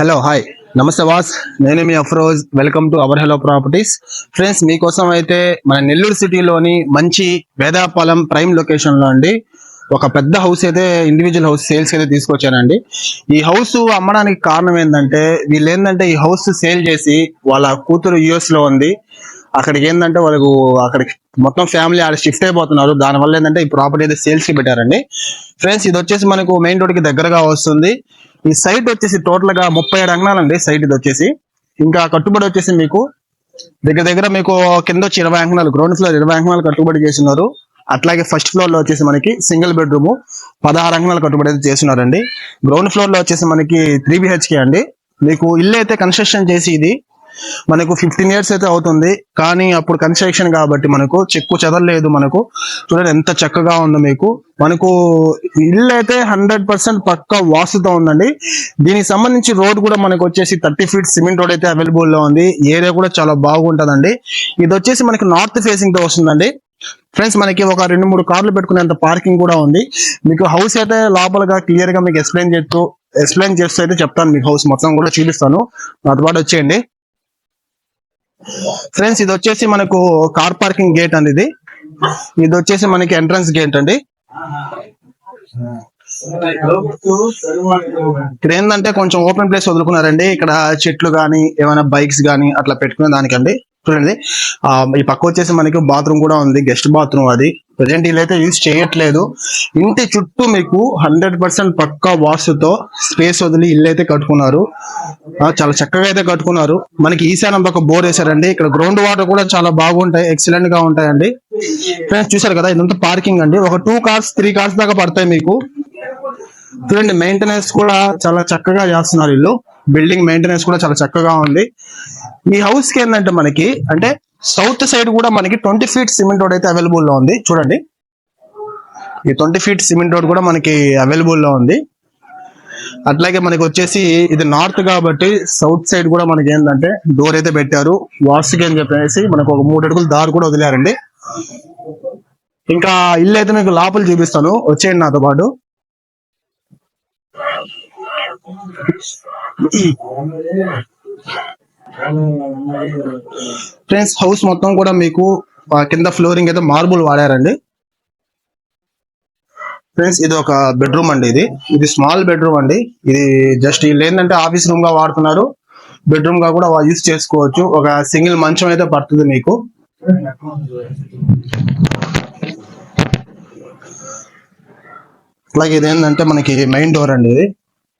Hello hi నమస్తే వాస్ నేను మీ Afroz welcome to our hello properties friends మీకోసం అయితే మన నెల్లూరు సిటీలోని మంచి వేదాపాలెం ప్రైమ్ లొకేషన్లో అండి. ఒక పెద్ద హౌస్ అయితే ఇండివిజువల్ హౌస్ సేల్స్ అయితే తీసుకొచ్చానండి. ఈ హౌస్ అమ్మడానికి కారణం ఏంటంటే వీళ్ళు ఏంటంటే ఈ హౌస్ సేల్ చేసి వాళ్ళ కూతురు యుఎస్లో ఉంది. అక్కడికి ఏంటంటే వాళ్ళకు అక్కడికి మొత్తం ఫ్యామిలీ ఆడ షిఫ్ట్ అయిపోతున్నారు. దానివల్ల ఏంటంటే ఈ ప్రాపర్టీ అయితే సేల్స్కి పెట్టారండి. ఫ్రెండ్స్ ఇది వచ్చేసి మనకు మెయిన్ రోడ్కి దగ్గరగా వస్తుంది. ఈ సైట్ వచ్చేసి టోటల్గా ముప్పై ఏడు అంగనాలండి సైట్ ఇది వచ్చేసి. ఇంకా కట్టుబడి వచ్చేసి మీకు దగ్గర దగ్గర మీకు కింద వచ్చి ఇరవై అంకణాలు గ్రౌండ్ ఫ్లోర్ ఇరవై అంకణాలు కట్టుబడి చేస్తున్నారు. అట్లాగే ఫస్ట్ ఫ్లోర్లో వచ్చేసి మనకి సింగిల్ బెడ్రూమ్ పదహారు అంకణాలు కట్టుబడి అయితే చేస్తున్నారండి. గ్రౌండ్ ఫ్లోర్లో వచ్చేసి మనకి త్రీ బిహెచ్కే అండి. మీకు ఇల్లు అయితే కన్స్ట్రక్షన్ చేసి ఇది మనకు ఫిఫ్టీన్ ఇయర్స్ అయితే అవుతుంది కానీ అప్పుడు కన్స్ట్రక్షన్ కాబట్టి మనకు చెక్కు చెదరలేదు మనకు. చూడండి ఎంత చక్కగా ఉందో మీకు. మనకు ఇల్లు అయితే హండ్రెడ్ పర్సెంట్ పక్క వాస్తుతో ఉందండి. దీనికి సంబంధించి రోడ్ కూడా మనకు వచ్చేసి థర్టీ ఫీట్ సిమెంట్ రోడ్ అయితే అవైలబుల్లో ఉంది. ఏరియా కూడా చాలా బాగుంటుందండి. ఇది వచ్చేసి మనకి నార్త్ ఫేసింగ్తో వస్తుందండి. ఫ్రెండ్స్ మనకి ఒక రెండు మూడు కార్లు పెట్టుకునేంత పార్కింగ్ కూడా ఉంది. మీకు హౌస్ అయితే లోపలగా క్లియర్గా మీకు ఎక్స్ప్లెయిన్ చేస్తూ ఎక్స్ప్లెయిన్ చేస్తూ అయితే చెప్తాను. మీకు హౌస్ మొత్తం కూడా చూపిస్తాను. నాతో పాటు వచ్చేయండి. ఫ్రెండ్స్ ఇది వచ్చేసి మనకు కార్ పార్కింగ్ గేట్ అండి ఇది. ఇది వచ్చేసి మనకి ఎంట్రన్స్ గేట్ అండి. ఇక్కడ ఏంటంటే కొంచెం ఓపెన్ ప్లేస్ వదులుకున్నారండి. ఇక్కడ చెట్లు గానీ ఏమైనా బైక్స్ గానీ అట్లా పెట్టుకునే దానికండి. చూడండి. ఈ పక్క వచ్చేసి మనకి బాత్రూమ్ కూడా ఉంది. గెస్ట్ బాత్రూమ్ అది. ప్రజెంట్ వీళ్ళైతే యూజ్ చేయట్లేదు. ఇంటి చుట్టూ మీకు హండ్రెడ్ పర్సెంట్ పక్కా వాస్తుతో స్పేస్ వదిలి ఇల్లు అయితే కట్టుకున్నారు. చాలా చక్కగా అయితే కట్టుకున్నారు. మనకి ఈశాన్యం పక్క బోర్ వేశారండి ఇక్కడ గ్రౌండ్ వాటర్ కూడా చాలా బాగుంటాయి ఎక్సలెంట్గా ఉంటాయండి. ఫ్రెండ్స్ చూసారు కదా ఇదంతా పార్కింగ్ అండి. ఒక టూ కార్స్ త్రీ కార్స్ దాకా పడతాయి మీకు. చూడండి మెయింటెనెన్స్ కూడా చాలా చక్కగా చేస్తున్నారు ఇల్లు. బిల్డింగ్ మెయింటెనెన్స్ కూడా చాలా చక్కగా ఉంది. ఈ హౌస్కి ఏంటంటే మనకి అంటే సౌత్ సైడ్ కూడా మనకి ట్వంటీ ఫీట్ సిమెంట్ రోడ్ అయితే అవైలబుల్లో ఉంది. చూడండి. ఈ ట్వంటీ ఫీట్ సిమెంట్ రోడ్ కూడా మనకి అవైలబుల్లో ఉంది. అట్లాగే మనకి వచ్చేసి ఇది నార్త్ కాబట్టి సౌత్ సైడ్ కూడా మనకి ఏంటంటే డోర్ అయితే పెట్టారు. వాసుకి అని చెప్పేసి మనకు ఒక మూడు అడుగులు దారి కూడా వదిలేరండి. ఇంకా ఇల్లు అయితే మీకు లోపల చూపిస్తాను. వచ్చేయండి నాతో పాటు. ఫ్రెండ్స్ హౌస్ మొత్తం కూడా మీకు కింద ఫ్లోరింగ్ అయితే మార్బుల్ వాడారండి. ఫ్రెండ్స్ ఇది ఒక బెడ్రూమ్ అండి ఇది. ఇది స్మాల్ బెడ్రూమ్ అండి. ఇది జస్ట్ వీళ్ళు ఏంటంటే ఆఫీస్ రూమ్గా వాడుతున్నారు. బెడ్రూమ్గా కూడా యూస్ చేసుకోవచ్చు. ఒక సింగిల్ మంచం అయితే పడుతుంది మీకు. అలాగే ఇది ఏంటంటే మనకి మెయిన్ డోర్ అండి ఇది.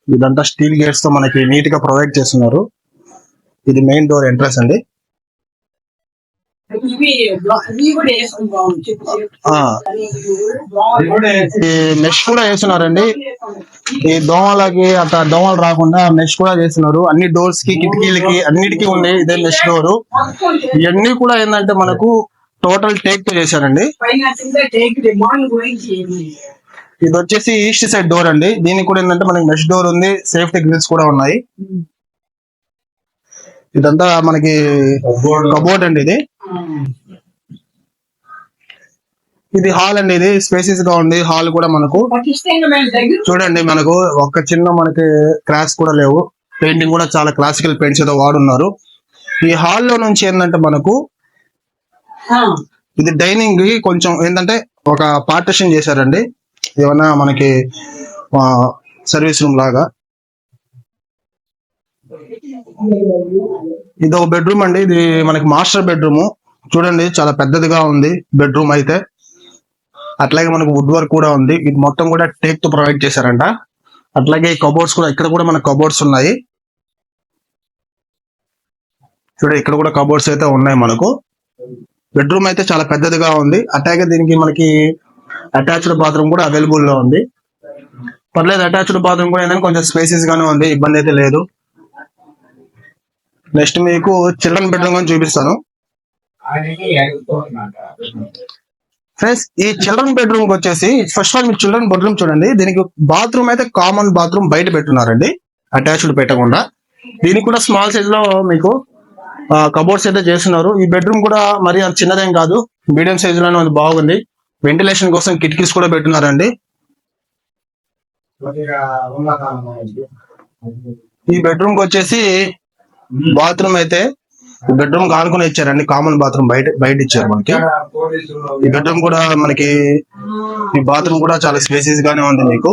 ఇదంతా స్టీల్ గేట్స్తో మనకి నీట్గా ప్రొవైడ్ చేస్తున్నారు. ఇది మెయిన్ డోర్ ఎంట్రన్స్ అండి. మెష్ కూడా వేస్తున్నారండి. ఈ దోమలకి అట్లా దోమలు రాకుండా మెష్ కూడా చేస్తున్నారు. అన్ని డోర్స్కి కిటికీలకి అన్నిటికీ ఉంది ఇదే మెష్ డోర్ ఇవన్నీ కూడా ఏంటంటే మనకు టోటల్ టేక్తో చేశారండి. ఇది వచ్చేసి ఈస్ట్ సైడ్ డోర్ అండి. దీనికి కూడా ఏంటంటే మనకి మెష్ డోర్ ఉంది. సేఫ్టీ గ్రిల్స్ కూడా ఉన్నాయి. ఇదంతా మనకి కబోర్డ్ అండి ఇది. ఇది హాల్ అండి ఇది. స్పేసెస్గా ఉంది. హాల్ కూడా మనకు. చూడండి మనకు ఒక చిన్న మనకి క్రాక్స్ కూడా లేవు. పెయింటింగ్ కూడా చాలా క్లాసికల్ పెయింట్స్ ఏదో వాడున్నారు. ఈ హాల్లో నుంచి ఏంటంటే మనకు ఆ, ఇది డైనింగ్కి కొంచెం ఏంటంటే ఒక పార్టిషన్ చేశారండి. ఏమన్నా మనకి సర్వీస్ రూమ్ లాగా. ఇది ఒక బెడ్రూమ్ అండి. ఇది మనకి మాస్టర్ బెడ్రూమ్ చూడండి చాలా పెద్దదిగా ఉంది బెడ్రూమ్ అయితే. అట్లాగే మనకు వుడ్ వర్క్ కూడా ఉంది. ఇది మొత్తం కూడా టేక్తో ప్రొవైడ్ చేశారంట. అట్లాగే కబోర్డ్స్ కూడా ఇక్కడ కూడా మన కబోర్డ్స్ ఉన్నాయి. చూడ ఇక్కడ కూడా కబోర్డ్స్ అయితే ఉన్నాయి మనకు. బెడ్రూమ్ అయితే చాలా పెద్దదిగా ఉంది. అట్లాగే దీనికి మనకి అటాచ్డ్ బాత్రూమ్ కూడా అవైలబుల్లో ఉంది. పర్లేదు అటాచ్డ్ బాత్రూమ్ కూడా ఏంటంటే కొంచెం స్పేసెస్ గానే ఉంది. ఇబ్బంది అయితే లేదు. నెక్స్ట్ మీకు చిల్డ్రన్ బెడ్రూమ్ అని చూపిస్తాను. ఫ్రెండ్స్ ఈ చిల్డ్రన్ బెడ్రూమ్ వచ్చేసి ఫస్ట్ ఆల్ మీరు చిల్డ్రన్ బెడ్రూమ్ చూడండి. దీనికి బాత్రూమ్ అయితే కామన్ బాత్రూమ్ బయట పెట్టున్నారండి. అటాచ్డ్ పెట్టకుండా. దీనికి కూడా స్మాల్ సైజ్లో మీకు కబోర్డ్స్ అయితే చేస్తున్నారు. ఈ బెడ్రూమ్ కూడా మరి అంత చిన్నదేం కాదు. మీడియం సైజ్లోనే ఉంది బాగుంది. వెంటిలేషన్ కోసం కిటికీస్ కూడా పెట్టున్నారండి. ఈ బెడ్రూమ్కి వచ్చేసి బాత్రూమ్ అయితే ఈ బెడ్రూమ్ కానుకొని ఇచ్చారండి. కామన్ బాత్రూమ్ బయట బయట ఇచ్చారు మనకి. ఈ బెడ్రూమ్ కూడా మనకి ఈ బాత్రూమ్ కూడా చాలా స్పేసెస్ గానే ఉంది మీకు.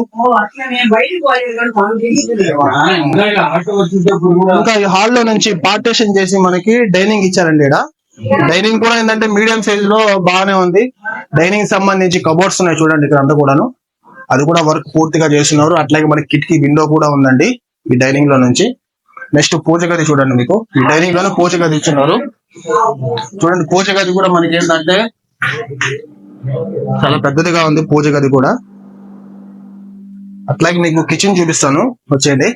ఇంకా ఈ హాల్లో నుంచి పార్టేషన్ చేసి మనకి డైనింగ్ ఇచ్చారండి ఇక్కడ డైనింగ్ కూడా ఏంటంటే మీడియం సైజ్లో బాగానే ఉంది. డైనింగ్ సంబంధించి కబోర్డ్స్ ఉన్నాయి చూడండి ఇక్కడ అంతా కూడాను. అది కూడా వర్క్ పూర్తిగా చేస్తున్నారు. అట్లాగే మనకి కిటికీ విండో కూడా ఉందండి ఈ డైనింగ్లో నుంచి. నెక్స్ట్ పూజ గది చూడండి మీకు. ఈ డైనింగ్లోనే పూజ గది ఇచ్చున్నారు చూడండి పూజ గది కూడా మనకి ఏంటంటే చాలా పెద్దదిగా ఉంది పూజ గది కూడా. అట్లాగే మీకు కిచెన్ చూపిస్తాను. వచ్చేది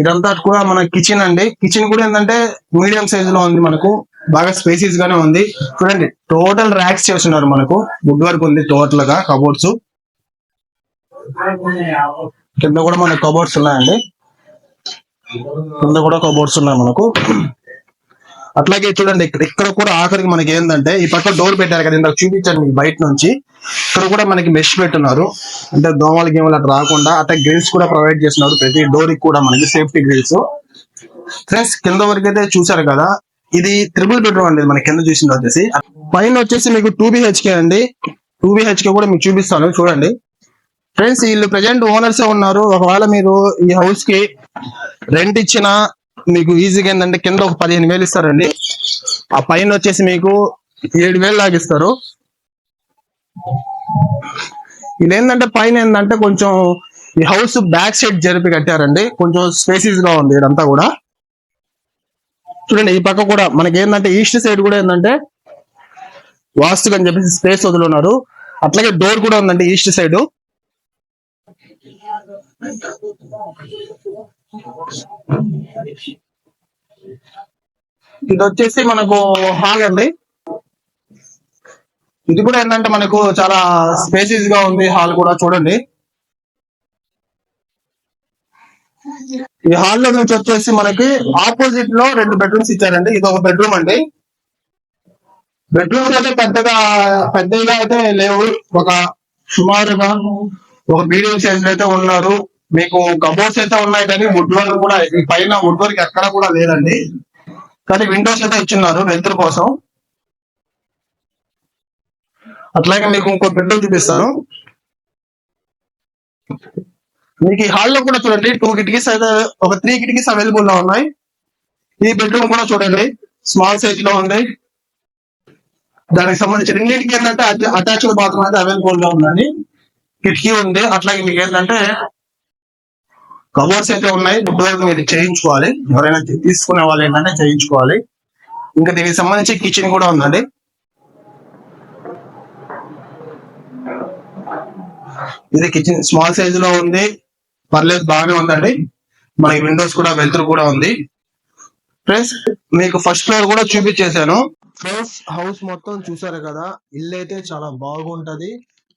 ఇదంతా కూడా మన కిచెన్ అండి. కిచెన్ కూడా ఏంటంటే మీడియం సైజ్లో ఉంది మనకు. బాగా స్పేసీస్ గానే ఉంది. చూడండి టోటల్ ర్యాక్స్ చేస్తున్నారు మనకు. వుడ్ వర్క్ ఉంది టోటల్గా కబోర్డ్స్ కింద కూడా మనకు కబోర్డ్స్ ఉన్నాయండి. కింద కూడా కబోర్డ్స్ ఉన్నాయి మనకు. అట్లాగే చూడండి ఇక్కడ ఇక్కడ కూడా ఆఖరికి మనకి ఏంటంటే ఈ పక్క డోర్ పెట్టారు కదా ఇందాక చూపించాను మీకు బయట నుంచి. ఇక్కడ కూడా మనకి మెష్ పెట్టున్నారు. అంటే దోమలు గేమలు అట్లా రాకుండా అట్లా గ్రిల్స్ కూడా ప్రొవైడ్ చేస్తున్నారు ప్రతి డోర్కి కూడా మనకి సేఫ్టీ గ్రిల్స్ ఫ్రెండ్స్ కింద వరకు అయితే చూసారు కదా ఇది త్రిబుల్ బెడ్రూమ్ అండి మన కింద చూసింది వచ్చేసి. పైన వచ్చేసి మీకు టూ బిహెచ్కే అండి. టూ బిహెచ్కే కూడా మీకు చూపిస్తాను చూడండి. ఫ్రెండ్స్ వీళ్ళు ప్రజెంట్ ఓనర్స్ ఉన్నారు. ఒకవేళ మీరు ఈ హౌస్కి రెంట్ ఇచ్చిన మీకు ఈజీగా ఏంటంటే కింద ఒక పదిహేను వేలు ఇస్తారండి. ఆ పైన వచ్చేసి మీకు ఏడు వేలు లాగిస్తారు ఇది ఏంటంటే పైన ఏంటంటే కొంచెం ఈ హౌస్ బ్యాక్ సైడ్ జరిపి కట్టారండి. కొంచెం స్పేసీస్గా ఉంది ఇదంతా కూడా. చూడండి ఈ పక్క కూడా మనకి ఏంటంటే ఈస్ట్ సైడ్ కూడా ఏంటంటే వాస్తుగా అని చెప్పేసి స్పేస్ వదులున్నారు. అట్లాగే డోర్ కూడా ఉందండి ఈస్ట్ సైడ్ ఇది వచ్చేసి మనకు హాల్ అండి. ఇది కూడా ఏంటంటే మనకు చాలా స్పేసీస్గా ఉంది హాల్ కూడా చూడండి. ఈ హాల్లో నుంచి వచ్చేసి మనకి ఆపోజిట్లో రెండు బెడ్రూమ్స్ ఇచ్చారండి. ఇది ఒక బెడ్రూమ్ అండి. బెడ్రూమ్స్ అయితే పెద్దగా పెద్దగా అయితే లేవు. ఒక సుమారుగా ఒక మీడియం సైజ్ అయితే ఉన్నారు. మీకు కబోర్డ్స్ అయితే ఉన్నాయి కానీ వుడ్ వర్క్ కూడా ఈ పైన వుడ్ వర్క్ ఎక్కడ కూడా లేదండి. కానీ విండోస్ అయితే ఇచ్చిన్నారు వెళ్తురు కోసం. అట్లాగే మీకు ఇంకో బెడ్రూమ్ చూపిస్తాను. మీకు ఈ హాల్లో కూడా చూడండి టూ కిటికీస్ అయితే ఒక త్రీ కిటికీస్ అవైలబుల్లో ఉన్నాయి. ఈ బెడ్రూమ్ కూడా చూడండి స్మాల్ సైజ్లో ఉంది. దానికి సంబంధించి రెండింటికి ఏంటంటే అటాచ్డ్ బాత్రూమ్ అయితే అవైలబుల్లో ఉందండి. కిటికీ ఉంది. అట్లాగే మీకు ఏంటంటే కవర్స్ అయితే ఉన్నాయి. వుడ్ వర్క్ మీరు చేయించుకోవాలి. ఎవరైనా తీసుకునే వాళ్ళు ఏంటంటే చేయించుకోవాలి. ఇంకా దీనికి సంబంధించి కిచెన్ కూడా ఉందండి. ఇది కిచెన్ స్మాల్ సైజ్లో ఉంది. పర్లేదు బాగానే ఉందండి. మనకి విండోస్ కూడా వెళ్తురు కూడా ఉంది. ఫ్రెండ్స్ మీకు ఫస్ట్ ఫ్లోర్ కూడా చూపించేశాను. ఫ్రెండ్స్ హౌస్ మొత్తం చూసారు కదా? ఇల్లు అయితే చాలా బాగుంటది.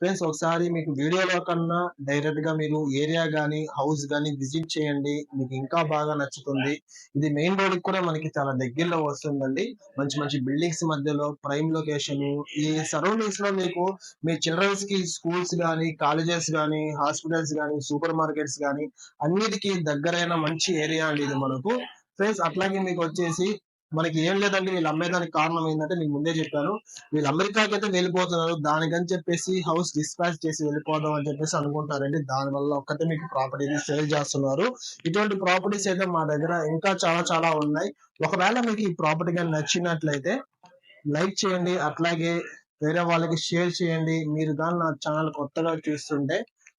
ఫ్రెండ్స్ ఒకసారి మీకు వీడియోలో కన్నా డైరెక్ట్గా మీరు ఏరియా గానీ హౌస్ గానీ విజిట్ చేయండి. మీకు ఇంకా బాగా నచ్చుతుంది. ఇది మెయిన్ రోడ్ కూడా మనకి చాలా దగ్గరలో వస్తుందండి. మంచి మంచి బిల్డింగ్స్ మధ్యలో ప్రైమ్ లొకేషన్ ఈ సరౌండింగ్స్లో మీకు మీ చిల్డ్రన్స్కి స్కూల్స్ గానీ కాలేజెస్ గానీ హాస్పిటల్స్ గానీ సూపర్ మార్కెట్స్ గానీ అన్నిటికీ దగ్గరైన మంచి ఏరియా అండి ఇది మనకు. ఫ్రెండ్స్ అట్లాగే మీకు వచ్చేసి మనకి ఏం లేదండి వీళ్ళు అమ్మేదానికి కారణం ఏంటంటే మీకు ముందే చెప్పాను. వీళ్ళు అమెరికాకి అయితే వెళ్ళిపోతున్నారు దానికని చెప్పేసి హౌస్ డిస్పాచ్ చేసి వెళ్ళిపోదాం అని చెప్పేసి అనుకుంటారండి. దాని వల్ల ఒక్కటే మీకు ప్రాపర్టీని సేల్ చేస్తున్నారు. ఇటువంటి ప్రాపర్టీస్ అయితే మా దగ్గర ఇంకా చాలా చాలా ఉన్నాయి. ఒకవేళ మీకు ఈ ప్రాపర్టీ కానీ నచ్చినట్లయితే లైక్ చేయండి అట్లాగే వేరే వాళ్ళకి షేర్ చేయండి. మీరు కానీ నా ఛానల్ కొత్తగా చూస్తుంటే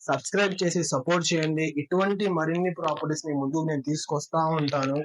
సబ్స్క్రైబ్ చేసి సపోర్ట్ చేయండి. ఇటువంటి మరిన్ని ప్రాపర్టీస్ని ముందు నేను తీసుకొస్తా ఉంటాను.